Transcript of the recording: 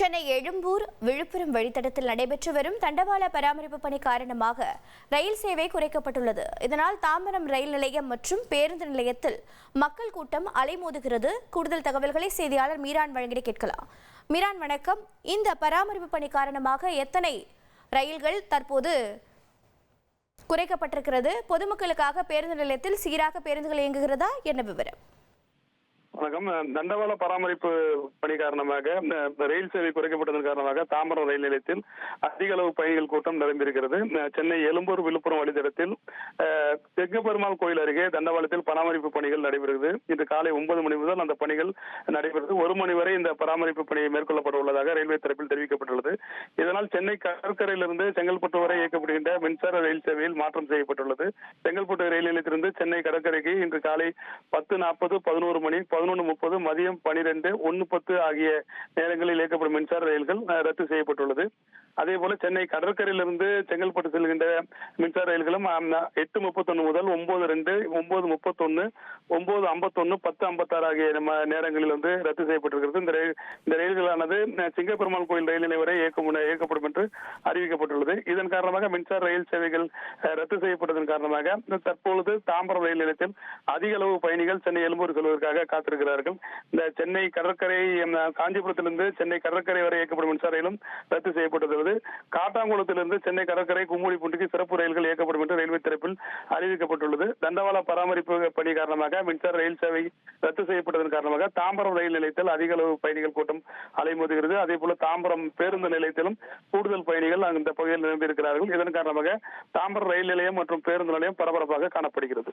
சென்னை எழும்பூர் விழுப்புரம் வழித்தடத்தில் நடைபெற்று வரும் தண்டவாள பராமரிப்பு பணி காரணமாக ரயில் சேவை குறைக்கப்பட்டுள்ளது. இதனால் தாம்பரம் ரயில் நிலையம் மற்றும் பேருந்து நிலையத்தில் மக்கள் கூட்டம் அலைமோதுகிறது. கூடுதல் தகவல்களை செய்தியாளர் மீரான் வழங்கிட கேட்கலாம். மீரான் வணக்கம். இந்த பராமரிப்பு பணி காரணமாக எத்தனை ரயில்கள் தற்போது குறைக்கப்பட்டிருக்கிறது? பொதுமக்களுக்காக பேருந்து நிலையத்தில் சீராக பேருந்துகள் இயங்குகிறதா? என்ன விவரம்? வணக்கம். தண்டவாள பராமரிப்பு பணி காரணமாக ரயில் சேவை குறைக்கப்பட்டதன் காரணமாக தாம்பரம் ரயில் நிலையத்தில் அதிக அளவு பயணிகள் கூட்டம் நிறைந்திருக்கிறது சென்னை எழும்பூர் விழுப்புரம் வழித்தடத்தில் அஹ், கோயில் அருகே தண்டவாளத்தில் பராமரிப்பு பணிகள் நடைபெறுகிறது. இன்று காலை ஒன்பது மணி முதல் அந்த பணிகள் நடைபெறுது ஒரு மணி வரை இந்த பராமரிப்பு பணி மேற்கொள்ளப்பட உள்ளதாக ரயில்வே தரப்பில் தெரிவிக்கப்பட்டுள்ளது. இதனால் சென்னை கடற்கரையிலிருந்து செங்கல்பட்டு வரை இயக்கப்படுகின்ற மின்சார ரயில் சேவையில் மாற்றம் செய்யப்பட்டுள்ளது. செங்கல்பட்டு ரயில் நிலையத்திலிருந்து சென்னை கடற்கரைக்கு இன்று காலை பத்து நாற்பது பதினோரு மணி பதினொன்று முப்பது மதியம் பனிரெண்டு ஒன்று பத்து ஆகிய நேரங்களில் இயக்கப்படும் மின்சார ரயில்கள் ரத்து செய்யப்பட்டுள்ளது. அதே போல சென்னை கடற்கரையிலிருந்து செங்கல்பட்டு செல்கின்ற மின்சார ரயில்களும் எட்டு முப்பத்தொன்னு முதல் ஒன்பது ரெண்டு ஒன்பது முப்பத்தொன்னு ஒன்பது ஐம்பத்தொன்னு பத்து ஐம்பத்தாறு ஆகிய நம்ம நேரங்களில் வந்து ரத்து செய்யப்பட்டிருக்கிறது. இந்த ரயில் இந்த ரயில்களானது சிங்கப்பெருமாள் கோயில் ரயில் நிலை வரை இயக்கம் இயக்கப்படும் என்று அறிவிக்கப்பட்டுள்ளது. இதன் காரணமாக மின்சார ரயில் சேவைகள் ரத்து செய்யப்பட்டதன் காரணமாக தற்பொழுது தாம்பரம் ரயில் நிலையத்தில் அதிக அளவு பயணிகள் சென்னை எழும்பூர் செல்வதற்காக காத்திருக்கிறார்கள் இந்த சென்னை கடற்கரை காஞ்சிபுரத்திலிருந்து சென்னை கடற்கரை வரை இயக்கப்படும் மின்சார ரயிலும் ரத்து செய்யப்பட்டுள்ளது காட்டாங்குளத்திலிருந்து சென்னை கடற்கரை கும்முடிப்பூண்டிக்கு சிறப்பு ரயில்கள் இயக்கப்படும் என்று ரயில்வே தரப்பில் அறிவிக்கப்பட்டுள்ளது. தண்டவாள பராமரிப்பு பணி காரணமாக மின்சார ரயில் சேவை ரத்து செய்யப்பட்டதன் காரணமாக தாம்பரம் ரயில் நிலையத்தில் அதிக அளவு பயணிகள் கூட்டம் அலைமோதுகிறது. அதே போல தாம்பரம் பேருந்து நிலையத்திலும் கூடுதல் பயணிகள் அந்த பகுதியில் நிரம்பியிருக்கிறார்கள். இதன் காரணமாக தாம்பரம் ரயில் நிலையம் மற்றும் பேருந்து நிலையம் பரபரப்பாக காணப்படுகிறது.